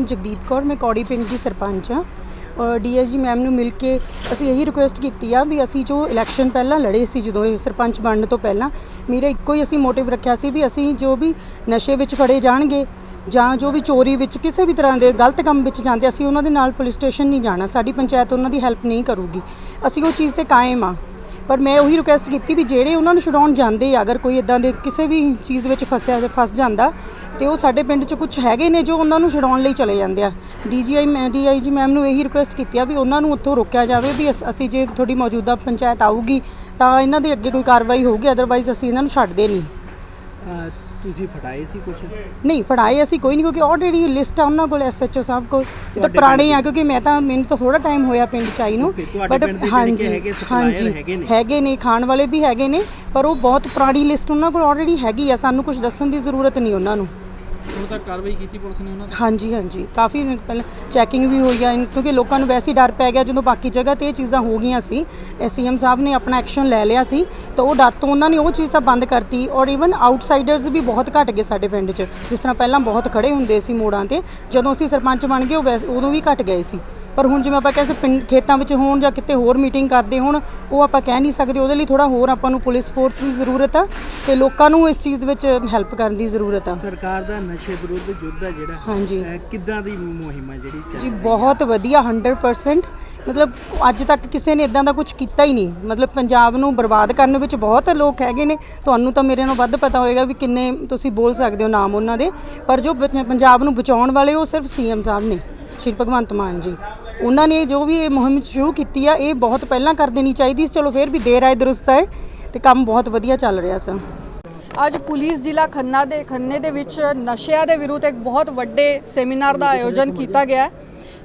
ਜਗਦੀਪ ਕੌਰ, ਮੈਂ ਕੌੜੀ ਪਿੰਡ ਦੀ ਸਰਪੰਚ ਹਾਂ। ਔਰ ਡੀਐਸਜੀ ਮੈਮ ਨੂੰ ਮਿਲ ਕੇ ਅਸੀਂ ਇਹੀ ਰਿਕੁਐਸਟ ਕੀਤੀ ਆ ਵੀ ਅਸੀਂ ਜੋ ਇਲੈਕਸ਼ਨ ਪਹਿਲਾਂ ਲੜੇ ਸੀ, ਜਦੋਂ ਇਹ ਸਰਪੰਚ ਬਣਨ ਤੋਂ ਪਹਿਲਾਂ, ਮੇਰਾ ਇੱਕੋ ਹੀ ਅਸੀਂ ਮੋਟਿਵ ਰੱਖਿਆ ਸੀ ਵੀ ਅਸੀਂ ਜੋ ਵੀ ਨਸ਼ੇ ਵਿੱਚ ਫੜੇ ਜਾਣਗੇ ਜਾਂ ਜੋ ਵੀ ਚੋਰੀ ਵਿੱਚ ਕਿਸੇ ਵੀ ਤਰ੍ਹਾਂ ਦੇ ਗਲਤ ਕੰਮ ਵਿੱਚ ਜਾਂਦੇ, ਅਸੀਂ ਉਹਨਾਂ ਦੇ ਨਾਲ ਪੁਲਿਸ ਸਟੇਸ਼ਨ ਨਹੀਂ ਜਾਣਾ, ਸਾਡੀ ਪੰਚਾਇਤ ਉਹਨਾਂ ਦੀ ਹੈਲਪ ਨਹੀਂ ਕਰੂਗੀ। ਅਸੀਂ ਉਹ ਚੀਜ਼ ਤੇ ਕਾਇਮ ਆ। ਪਰ ਮੈਂ ਉਹੀ ਰਿਕੁਐਸਟ ਕੀਤੀ ਵੀ ਜਿਹੜੇ ਉਹਨਾਂ ਨੂੰ ਛਡਾਉਣ ਜਾਂਦੇ ਆ, ਅਗਰ ਕੋਈ ਇਦਾਂ ਦੇ ਕਿਸੇ ਵੀ ਚੀਜ਼ ਵਿੱਚ ਫਸਿਆ, ਫਸ ਜਾਂਦਾ ਤੇ ਉਹ ਸਾਡੇ ਪਿੰਡ 'ਚ ਕੁਝ ਹੈਗੇ ਨੇ ਜੋ ਉਹਨਾਂ ਨੂੰ ਛਡਾਉਣ ਲਈ ਚਲੇ ਜਾਂਦੇ ਆ। ਡੀਜੀਆਈ ਮੈਂ ਡੀਆਈਜੀ ਮੈਮ ਨੂੰ ਇਹੀ ਰਿਕੁਐਸਟ ਕੀਤੀ ਆ ਵੀ ਉਹਨਾਂ ਨੂੰ ਉੱਥੋਂ ਰੋਕਿਆ ਜਾਵੇ ਵੀ ਅਸ- ਅਸੀਂ ਜੇ ਤੁਹਾਡੀ ਮੌਜੂਦਾ ਪੰਚਾਇਤ ਆਊਗੀ ਤਾਂ ਇਹਨਾਂ ਦੇ ਅੱਗੇ ਕੋਈ ਕਾਰਵਾਈ ਹੋਊਗੀ ਅਦਰਵਾਈਜ਼ ਅਸੀਂ ਇਹਨਾਂ ਨੂੰ ਛੱਡਦੇ ਨਹੀਂ। ਅਹ ਤੁਸੀਂ ਫੜਾਏ ਸੀ ਕੁਝ ਨਹੀਂ ਫੜਾਏ ਅਸੀਂ ਕੋਈ ਨਹੀਂ ਕਿਉਂਕਿ ਆਲਰੇਡੀ ਲਿਸਟ ਆ ਉਹਨਾਂ ਕੋਲ ਐਸਐਚਓ ਸਾਹਿਬ ਕੋਲ। ਇਹ ਤਾਂ ਤੁਹਾਡੇ ਪੁਰਾਣੇ ਆ ਕਿਉਂਕਿ ਮੈਂ ਤਾਂ ਮੈਨੂੰ ਤਾਂ ਥੋੜਾ ਟਾਈਮ ਹੋਇਆ ਪਿੰਡ ਚ ਆਈ ਨੂੰ। Okay, ਤੁਹਾਡੇ ਪਿੰਡ ਦੇ ਜਿਹੜੇ ਕਿ ਹੈਗੇ supplier ਹੈਗੇ ਨੇ। ਹੈਗੇ ਨੇ ਖਾਣ ਵਾਲੇ ਵੀ ਹੈਗੇ ਨੇ ਪਰ ਉਹ ਬਹੁਤ ਪੁਰਾਣੀ ਲਿਸਟ ਉਹਨਾਂ ਕੋਲ ਆਲਰੇਡੀ ਹੈਗੀ ਆ ਸਾਨੂੰ ਕੁਝ ਦੱਸਣ ਦੀ ਜ਼ਰੂਰਤ ਨਹੀਂ ਉਹਨਾਂ ਨੂੰ। ਹੁਣ ਤੱਕ ਕਾਰਵਾਈ ਕੀਤੀ ਪੁਲਿਸ ਨੇ ਉਹਨਾਂ ਤੇ? ਹਾਂਜੀ ਹਾਂਜੀ। ਕਾਫੀ ਦਿਨ ਪਹਿਲਾਂ ਚੈਕਿੰਗ ਵੀ ਹੋਈ ਆ। ਇਨ- ਕਿਉਂਕਿ ਲੋਕਾਂ ਨੂੰ ਵੈਸੇ ਹੀ ਡਰ ਪੈ ਗਿਆ ਜਦੋਂ ਬਾਕੀ ਜਗ੍ਹਾ ਤੇ ਇਹ ਚੀਜ਼ਾਂ ਹੋ ਗਈਆਂ ਸੀ। ਸੀਐਮ ਸਾਹਿਬ ਨੇ ਆਪਣਾ ਐਕਸ਼ਨ ਲੈ ਲਿਆ ਸੀ। ਤਾਂ ਉਹ ਡਰ ਤੋਂ ਉਹਨਾਂ ਨੇ ਉਹ ਚੀਜ਼ ਤਾਂ ਬੰਦ ਕਰਤੀ। ਔਰ ਇਵਨ ਆਊਟਸਾਈਡਰਸ ਵੀ ਬਹੁਤ ਘਟ ਗਏ ਸਾਡੇ ਪਿੰਡ 'ਚ। ਜਿਸ ਤਰ੍ਹਾਂ ਪਹਿਲਾਂ ਬਹੁਤ ਖੜੇ ਹੁੰਦੇ ਸੀ ਮੋੜਾਂ ਤੇ। ਜਦੋਂ ਅਸੀਂ ਸਰਪੰਚ ਬਣ ਗਏ, ਉਹ ਵੈਸੇ ਉਦੋਂ ਵੀ ਘਟ ਗਏ ਸੀ। ਪਰ ਹੁਣ ਜਿਵੇਂ ਆਪਾਂ ਕਹਿੰਦੇ ਪਿੰਡ ਖੇਤਾਂ ਵਿੱਚ ਹੋਣ ਜਾਂ ਕਿਤੇ ਹੋਰ ਮੀਟਿੰਗ ਕਰਦੇ ਹੋਣ ਉਹ ਆਪਾਂ ਕਹਿ ਨਹੀਂ ਸਕਦੇ। ਉਹਦੇ ਲਈ ਥੋੜਾ ਹੋਰ ਆਪਾਂ ਨੂੰ ਪੁਲਿਸ ਫੋਰਸ ਦੀ ਜ਼ਰੂਰਤ ਆ ਤੇ ਲੋਕਾਂ ਨੂੰ ਇਸ ਚੀਜ਼ ਵਿੱਚ ਹੈਲਪ ਕਰਨ ਦੀ ਜ਼ਰੂਰਤ ਆ। ਸਰਕਾਰ ਦਾ ਨਸ਼ੇ ਵਿਰੁੱਧ ਯੁੱਧ ਆ ਜਿਹੜਾ। ਹਾਂਜੀ। ਕਿੱਦਾਂ ਦੀ ਮੁਹਿੰਮ ਆ ਜਿਹੜੀ ਚੱਲ ਜੀ? ਬਹੁਤ ਵਧੀਆ 100% ਮਤਲਬ ਅੱਜ ਤੱਕ ਕਿਸੇ ਨੇ ਇਦਾਂ ਦਾ ਕੁਝ ਕੀਤਾ ਹੀ ਨਹੀਂ। ਮਤਲਬ ਪੰਜਾਬ ਨੂੰ ਬਰਬਾਦ ਕਰਨ ਵਿੱਚ ਬਹੁਤ ਲੋਕ ਹੈਗੇ ਨੇ। ਤੁਹਾਨੂੰ ਤਾਂ ਮੇਰੇ ਨਾਲੋਂ ਵੱਧ ਪਤਾ ਹੋਏਗਾ ਵੀ ਕਿੰਨੇ ਤੁਸੀਂ ਬੋਲ ਸਕਦੇ ਹੋ ਨਾਮ ਉਹਨਾਂ ਦੇ। ਪਰ ਜੋ ਪੰਜਾਬ ਨੂੰ ਬਚਾਉਣ ਵਾਲੇ ਉਹ ਸਿਰਫ ਸੀਐਮ ਸਾਹਿਬ ਨੇ ਸ਼੍ਰੀ ਭਗਵੰਤ ਮਾਨ ਜੀ। ਉਹਨਾਂ ਨੇ ਜੋ ਵੀ ਇਹ ਮੁਹਿੰਮ ਸ਼ੁਰੂ ਕੀਤੀ ਆ, ਇਹ ਬਹੁਤ ਪਹਿਲਾਂ ਕਰ ਦੇਣੀ ਚਾਹੀਦੀ। ਸੀ ਚਲੋ ਫਿਰ ਵੀ ਦੇਰ ਆਏ, ਦਰੁਸਤ ਆਏ ਤੇ ਕੰਮ ਬਹੁਤ ਵਧੀਆ ਚੱਲ ਰਿਹਾ ਸਰ। ਅੱਜ ਪੁਲਿਸ ਜ਼ਿਲ੍ਹਾ ਖੰਨਾ ਦੇ, ਖੰਨੇ ਦੇ ਵਿੱਚ ਨਸ਼ਿਆਂ ਦੇ ਵਿਰੁੱਧ ਇੱਕ ਬਹੁਤ ਵੱਡੇ ਸੈਮੀਨਾਰ ਦਾ ਆਯੋਜਨ ਕੀਤਾ ਗਿਆ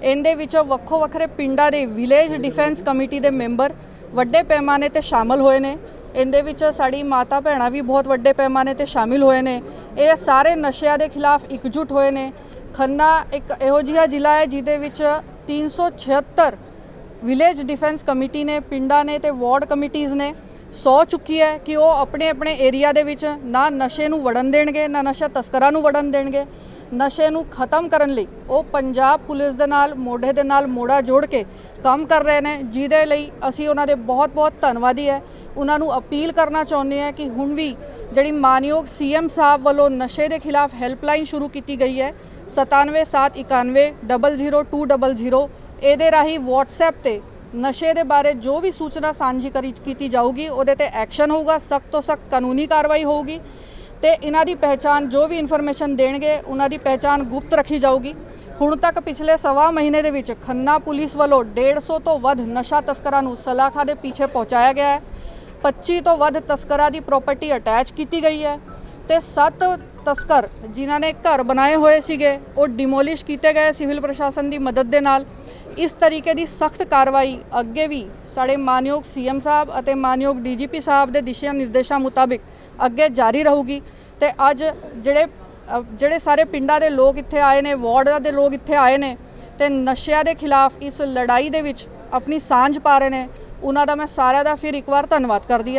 ਇਹਦੇ ਵਿੱਚ ਵੱਖੋ ਵੱਖਰੇ ਪਿੰਡਾਂ ਦੇ ਵਿਲੇਜ ਡਿਫੈਂਸ ਕਮੇਟੀ ਦੇ ਮੈਂਬਰ ਵੱਡੇ ਪੈਮਾਨੇ ਤੇ ਸ਼ਾਮਲ ਹੋਏ ਨੇ। ਇਹਦੇ ਵਿੱਚ ਸਾਡੀ ਮਾਤਾ ਭੈਣਾਂ ਵੀ ਬਹੁਤ ਵੱਡੇ ਪੈਮਾਨੇ ਤੇ ਸ਼ਾਮਿਲ ਹੋਏ ਨੇ। ਇਹ ਸਾਰੇ ਨਸ਼ਿਆਂ ਦੇ ਖਿਲਾਫ ਇਕਜੁੱਟ ਹੋਏ ਨੇ। ਖੰਨਾ ਇੱਕ ਇਹੋ ਜਿਹਾ ਜ਼ਿਲ੍ਹਾ ਹੈ ਜਿਹਦੇ ਵਿੱਚ 376 ਵਿਲੇਜ ਡਿਫੈਂਸ ਕਮੇਟੀ ਨੇ, ਪਿੰਡਾਂ ਨੇ ਤੇ ਵਾਰਡ ਕਮੇਟੀਆਂ ਨੇ ਸੌ ਚੁੱਕੀ ਹੈ ਕਿ ਉਹ ਆਪਣੇ ਆਪਣੇ ਏਰੀਆ ਦੇ ਵਿੱਚ ਨਾ ਨਸ਼ੇ ਨੂੰ ਵੜਨ ਦੇਣਗੇ, ਨਾ ਨਸ਼ਾ ਤਸਕਰਾਂ ਨੂੰ ਵੜਨ ਦੇਣਗੇ। ਨਸ਼ੇ ਨੂੰ ਖਤਮ ਕਰਨ ਲਈ ਉਹ ਪੰਜਾਬ ਪੁਲਿਸ ਦੇ ਨਾਲ, ਮੋਢੇ ਦੇ ਨਾਲ ਮੋੜਾ ਜੋੜ ਕੇ ਕੰਮ ਕਰ ਰਹੇ ਨੇ, ਜਿਹਦੇ ਲਈ ਅਸੀਂ ਉਹਨਾਂ ਦੇ ਬਹੁਤ-ਬਹੁਤ ਧੰਨਵਾਦੀ ਹੈ। ਉਹਨਾਂ ਨੂੰ ਅਪੀਲ ਕਰਨਾ ਚਾਹੁੰਦੇ ਹਾਂ ਕਿ ਹੁਣ ਵੀ ਜਿਹੜੀ ਮਾਨਯੋਗ ਸੀਐਮ ਸਾਹਿਬ ਵੱਲੋਂ ਨਸ਼ੇ ਦੇ ਖਿਲਾਫ ਹੈਲਪਲਾਈਨ ਸ਼ੁਰੂ ਕੀਤੀ ਗਈ ਹੈ 9771900200 ਇਹਦੇ ਰਾਹੀਂ WhatsApp ਤੇ ਨਸ਼ੇ ਦੇ ਬਾਰੇ ਜੋ ਵੀ ਸੂਚਨਾ ਸਾਂਝੀ ਕਰੀ, ਕੀਤੀ ਜਾਊਗੀ, ਉਹਦੇ ਤੇ ਐਕਸ਼ਨ ਹੋਊਗਾ, ਸਖਤ ਤੋਂ ਸਖਤ ਕਾਨੂੰਨੀ ਕਾਰਵਾਈ ਹੋਊਗੀ ਤੇ ਇਹਨਾਂ ਦੀ ਪਹਿਚਾਨ ਜੋ ਵੀ ਇਨਫੋਰਮੇਸ਼ਨ ਦੇਣਗੇ, ਉਹਨਾਂ ਦੀ ਪਹਿਚਾਨ ਗੁਪਤ ਰੱਖੀ ਜਾਊਗੀ। ਹੁਣ ਤੱਕ ਪਿਛਲੇ ਸਵਾ ਮਹੀਨੇ ਦੇ ਵਿੱਚ ਖੰਨਾ ਪੁਲਿਸ ਵੱਲੋਂ 150 ਤੋਂ ਵੱਧ ਨਸ਼ਾ ਤਸਕਰਾਂ ਨੂੰ ਸਲਾਖਾ ਦੇ ਪਿੱਛੇ ਪਹੁੰਚਾਇਆ ਗਿਆ ਹੈ। 25 ਤੋਂ ਵੱਧ ਤਸਕਰਾਂ ਦੀ ਪ੍ਰਾਪਰਟੀ ਅਟੈਚ ਕੀਤੀ ਗਈ ਹੈ। ਤੇ 7 ਤਸਕਰ ਜਿਨ੍ਹਾਂ ਨੇ ਘਰ ਬਣਾਏ ਹੋਏ ਸੀਗੇ, ਉਹ ਡਿਮੋਲਿਸ਼ ਕੀਤੇ ਗਏ ਸਿਵਲ ਪ੍ਰਸ਼ਾਸਨ ਦੀ ਮਦਦ ਦੇ ਨਾਲ। ਇਸ ਤਰੀਕੇ ਦੀ ਸਖਤ ਕਾਰਵਾਈ ਅੱਗੇ ਵੀ ਸਾਡੇ ਮਾਨਯੋਗ ਸੀਐਮ ਸਾਹਿਬ ਅਤੇ ਮਾਨਯੋਗ ਡੀਜੀਪੀ ਸਾਹਿਬ ਦੇ ਦਿਸ਼ਾ ਨਿਰਦੇਸ਼ਾਂ ਮੁਤਾਬਿਕ ਅੱਗੇ ਜਾਰੀ ਰਹੂਗੀ। ਤੇ ਅੱਜ ਜਿਹੜੇ ਜਿਹੜੇ ਸਾਰੇ ਪਿੰਡਾਂ ਦੇ ਲੋਕ ਇੱਥੇ ਆਏ ਨੇ, ਵਾਰਡਾਂ ਦੇ ਲੋਕ ਇੱਥੇ ਆਏ ਨੇ ਤੇ ਨਸ਼ਿਆਂ ਦੇ ਖਿਲਾਫ ਇਸ ਲੜਾਈ ਦੇ ਵਿੱਚ ਆਪਣੀ ਸਾਂਝ ਪਾ ਰਹੇ ਨੇ, ਉਹਨਾਂ ਦਾ ਮੈਂ ਸਾਰਿਆਂ ਦਾ ਫਿਰ ਇੱਕ ਵਾਰ ਧੰਨਵਾਦ ਕਰਦੀ ਹਾਂ।